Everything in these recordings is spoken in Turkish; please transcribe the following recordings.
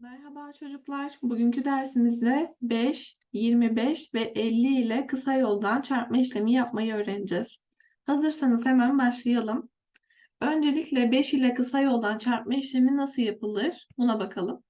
Merhaba çocuklar. Bugünkü dersimizde 5, 25 ve 50 ile kısa yoldan çarpma işlemi yapmayı öğreneceğiz. Hazırsanız hemen başlayalım. Öncelikle 5 ile kısa yoldan çarpma işlemi nasıl yapılır? Buna bakalım.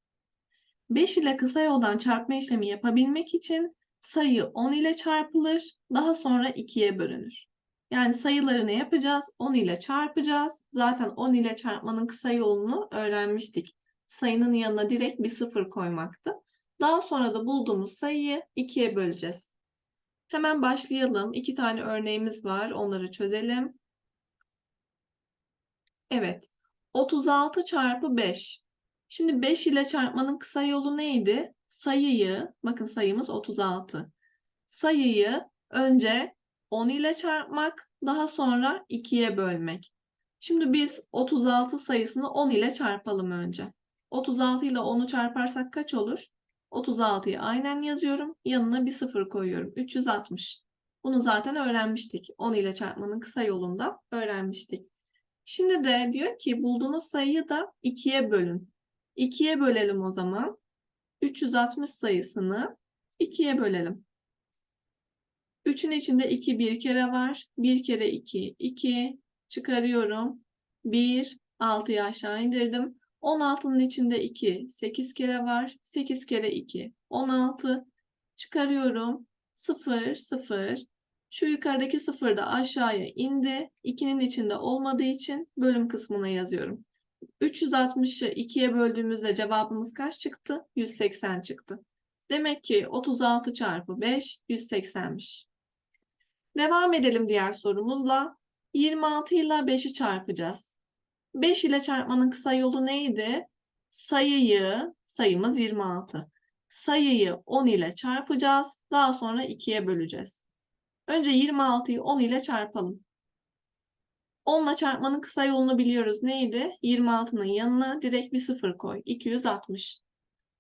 5 ile kısa yoldan çarpma işlemi yapabilmek için sayı 10 ile çarpılır, daha sonra 2'ye bölünür. Yani sayıları ne yapacağız? 10 ile çarpacağız. Zaten 10 ile çarpmanın kısa yolunu öğrenmiştik sayının yanına direkt bir sıfır koymaktı. Daha sonra da bulduğumuz sayıyı ikiye böleceğiz. Hemen başlayalım. İki tane örneğimiz var. Onları çözelim. Evet. 36 çarpı 5. Şimdi 5 ile çarpmanın kısa yolu neydi? Sayıyı, bakın sayımız 36. Sayıyı önce 10 ile çarpmak, daha sonra 2'ye bölmek. Şimdi biz 36 sayısını 10 ile çarpalım önce. 36 ile 10'u çarparsak kaç olur? 36'yı aynen yazıyorum. Yanına bir sıfır koyuyorum. 360. Bunu zaten öğrenmiştik. 10 ile çarpmanın kısa yolunda öğrenmiştik. Şimdi de diyor ki bulduğunuz sayıyı da 2'ye bölün. 2'ye bölelim o zaman. 360 sayısını 2'ye bölelim. 3'ün içinde 2 bir kere var. 1 kere 2, 2. Çıkarıyorum. 1, 6'yı aşağı indirdim. 16'nın içinde 2, 8 kere var. 8 kere 2, 16. Çıkarıyorum. 0, 0. Şu yukarıdaki 0 da aşağıya indi. 2'nin içinde olmadığı için bölüm kısmına yazıyorum. 360'ı 2'ye böldüğümüzde cevabımız kaç çıktı? 180 çıktı. Demek ki 36 çarpı 5 180'miş. Devam edelim diğer sorumuzla. 26 ile 5'i çarpacağız. 5 ile çarpmanın kısa yolu neydi? Sayıyı, sayımız 26. Sayıyı 10 ile çarpacağız. Daha sonra 2'ye böleceğiz. Önce 26'yı 10 ile çarpalım. 10 ile çarpmanın kısa yolunu biliyoruz. Neydi? 26'nın yanına direkt bir sıfır koy. 260.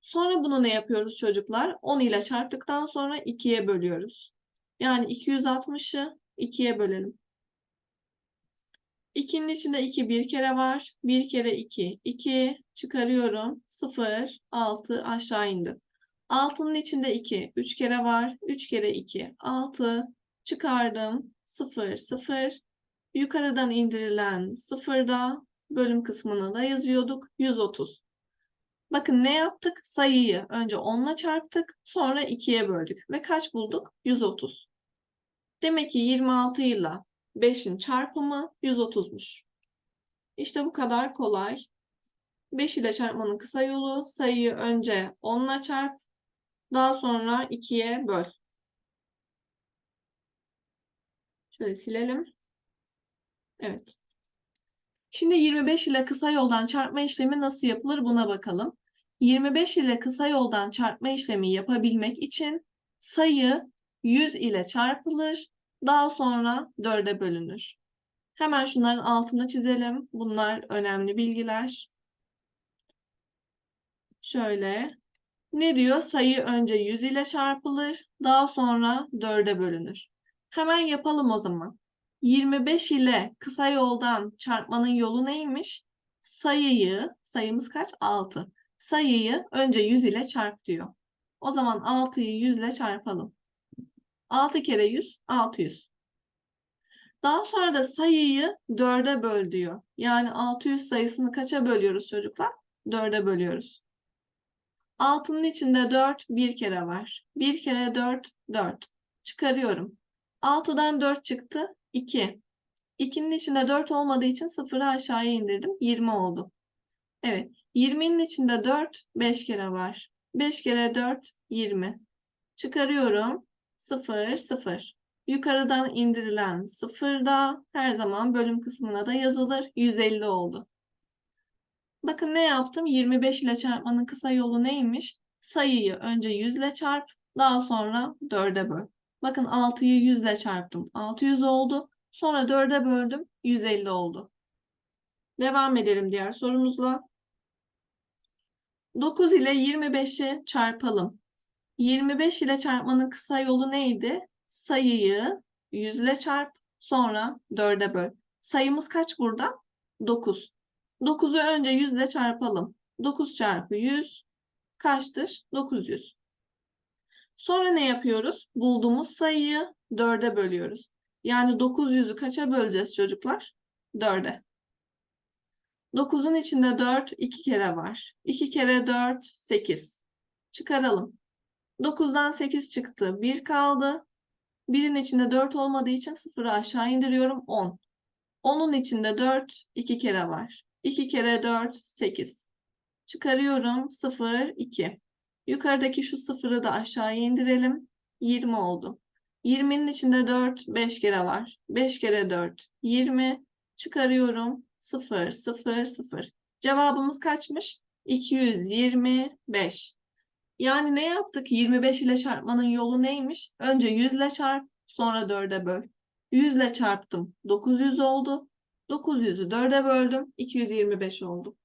Sonra bunu ne yapıyoruz çocuklar? 10 ile çarptıktan sonra 2'ye bölüyoruz. Yani 260'ı 2'ye bölelim. 2'nin içinde 2 bir kere var. 1 kere 2, 2 çıkarıyorum. 0, 6 aşağı indim. 6'nın içinde 2, 3 kere var. 3 kere 2, 6 çıkardım. 0, 0. Yukarıdan indirilen 0'da bölüm kısmına da yazıyorduk. 130. Bakın ne yaptık? Sayıyı önce 10 ile çarptık. Sonra 2'ye böldük. Ve kaç bulduk? 130. Demek ki 26 ile 5'in çarpımı 130'muş. İşte bu kadar kolay. 5 ile çarpmanın kısa yolu sayıyı önce 10 ile çarp, daha sonra 2'ye böl. Şöyle silelim. Evet. Şimdi 25 ile kısa yoldan çarpma işlemi nasıl yapılır buna bakalım. 25 ile kısa yoldan çarpma işlemi yapabilmek için sayı 100 ile çarpılır daha sonra 4'e bölünür. Hemen şunların altını çizelim. Bunlar önemli bilgiler. Şöyle. Ne diyor? Sayı önce 100 ile çarpılır. Daha sonra 4'e bölünür. Hemen yapalım o zaman. 25 ile kısa yoldan çarpmanın yolu neymiş? Sayıyı, sayımız kaç? 6. Sayıyı önce 100 ile çarp diyor. O zaman 6'yı 100 ile çarpalım. 6 kere 100, 600. Daha sonra da sayıyı 4'e böl diyor. Yani 600 sayısını kaça bölüyoruz çocuklar? 4'e bölüyoruz. 6'nın içinde 4 bir kere var. 1 kere 4, 4. Çıkarıyorum. 6'dan 4 çıktı, 2. 2'nin içinde 4 olmadığı için 0'ı aşağıya indirdim. 20 oldu. Evet. 20'nin içinde 4, 5 kere var. 5 kere 4, 20. Çıkarıyorum. 0, 0. Yukarıdan indirilen 0 da her zaman bölüm kısmına da yazılır. 150 oldu. Bakın ne yaptım? 25 ile çarpmanın kısa yolu neymiş? Sayıyı önce 100 ile çarp, daha sonra 4'e böl. Bakın 6'yı 100 ile çarptım. 600 oldu. Sonra 4'e böldüm. 150 oldu. Devam edelim diğer sorumuzla. 9 ile 25'i çarpalım. 25 ile çarpmanın kısa yolu neydi? Sayıyı 100 ile çarp, sonra 4'e böl. Sayımız kaç burada? 9. 9'u önce 100 ile çarpalım. 9 çarpı 100, kaçtır? 900. Sonra ne yapıyoruz? Bulduğumuz sayıyı 4'e bölüyoruz. Yani 900'ü kaça böleceğiz çocuklar? 4'e. 9'un içinde 4 2 kere var. 2 kere 4 8. Çıkaralım. 9'dan 8 çıktı. 1 kaldı. 1'in içinde 4 olmadığı için 0'ı aşağı indiriyorum. 10. 10'un içinde 4 2 kere var. 2 kere 4 8. Çıkarıyorum. 0 2. Yukarıdaki şu 0'ı da aşağıya indirelim. 20 oldu. 20'nin içinde 4 5 kere var. 5 kere 4 20. Çıkarıyorum. 0 0 0. Cevabımız kaçmış? 225. Yani ne yaptık? 25 ile çarpmanın yolu neymiş? Önce 100 ile çarp, sonra 4'e böl. 100 ile çarptım. 900 oldu. 900'ü 4'e böldüm. 225 oldu.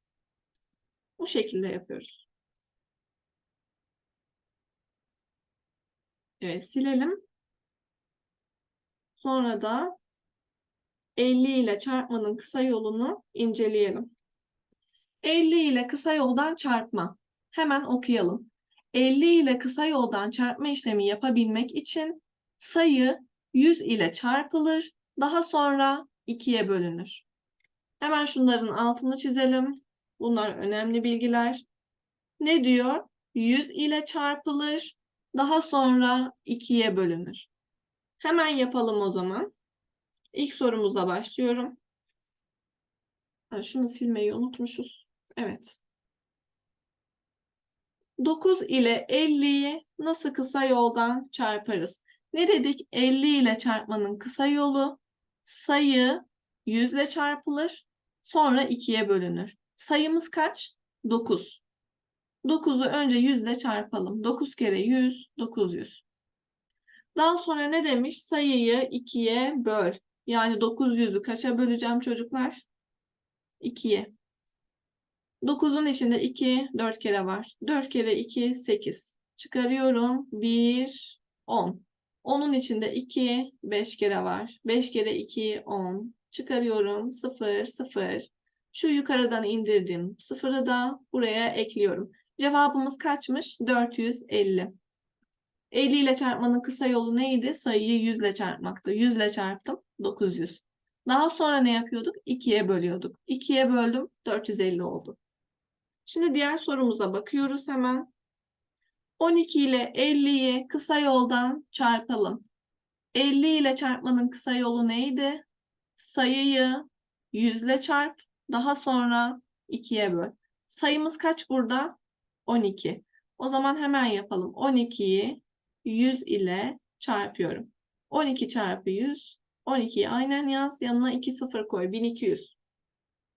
Bu şekilde yapıyoruz. Evet silelim. Sonra da 50 ile çarpmanın kısa yolunu inceleyelim. 50 ile kısa yoldan çarpma. Hemen okuyalım. 50 ile kısa yoldan çarpma işlemi yapabilmek için sayı 100 ile çarpılır, daha sonra 2'ye bölünür. Hemen şunların altını çizelim. Bunlar önemli bilgiler. Ne diyor? 100 ile çarpılır, daha sonra 2'ye bölünür. Hemen yapalım o zaman. İlk sorumuza başlıyorum. Şunu silmeyi unutmuşuz. Evet. 9 ile 50'yi nasıl kısa yoldan çarparız? Ne dedik? 50 ile çarpmanın kısa yolu sayı 100 ile çarpılır. Sonra 2'ye bölünür. Sayımız kaç? 9. 9'u önce 100 ile çarpalım. 9 kere 100, 900. Daha sonra ne demiş? Sayıyı 2'ye böl. Yani 900'ü kaça böleceğim çocuklar? 2'ye. 9'un içinde 2, 4 kere var. 4 kere 2, 8. Çıkarıyorum. 1, 10. 10'un içinde 2, 5 kere var. 5 kere 2, 10. Çıkarıyorum. 0, 0. Şu yukarıdan indirdim. 0'ı da buraya ekliyorum. Cevabımız kaçmış? 450. 50 ile çarpmanın kısa yolu neydi? Sayıyı 100 ile çarpmaktı. 100 ile çarptım. 900. Daha sonra ne yapıyorduk? 2'ye bölüyorduk. 2'ye böldüm. 450 oldu. Şimdi diğer sorumuza bakıyoruz hemen. 12 ile 50'yi kısa yoldan çarpalım. 50 ile çarpmanın kısa yolu neydi? Sayıyı 100 ile çarp. Daha sonra 2'ye böl. Sayımız kaç burada? 12. O zaman hemen yapalım. 12'yi 100 ile çarpıyorum. 12 çarpı 100. 12'yi aynen yaz. Yanına 2 sıfır koy. 1200.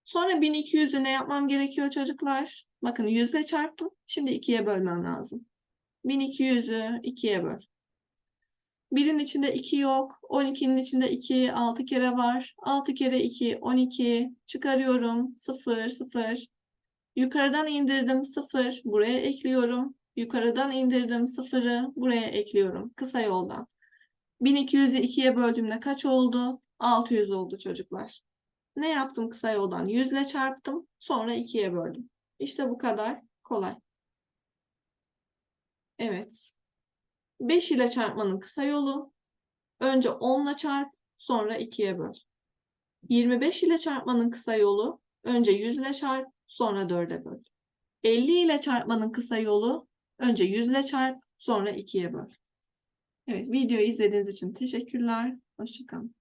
Sonra 1200'ü ne yapmam gerekiyor çocuklar? Bakın 100 ile çarptım. Şimdi 2'ye bölmem lazım. 1200'ü 2'ye böl. 1'in içinde 2 yok. 12'nin içinde 2, 6 kere var. 6 kere 2, 12. Çıkarıyorum. 0, 0. Yukarıdan indirdim 0. Buraya ekliyorum. Yukarıdan indirdim 0'ı. Buraya ekliyorum. Kısa yoldan. 1200'ü 2'ye böldüğümde kaç oldu? 600 oldu çocuklar. Ne yaptım kısa yoldan? 100 ile çarptım. Sonra 2'ye böldüm. İşte bu kadar kolay. Evet. 5 ile çarpmanın kısa yolu. Önce 10 ile çarp, sonra 2'ye böl. 25 ile çarpmanın kısa yolu. Önce 100 ile çarp, sonra 4'e böl. 50 ile çarpmanın kısa yolu. Önce 100 ile çarp, sonra 2'ye böl. Evet, videoyu izlediğiniz için teşekkürler. Hoşçakalın.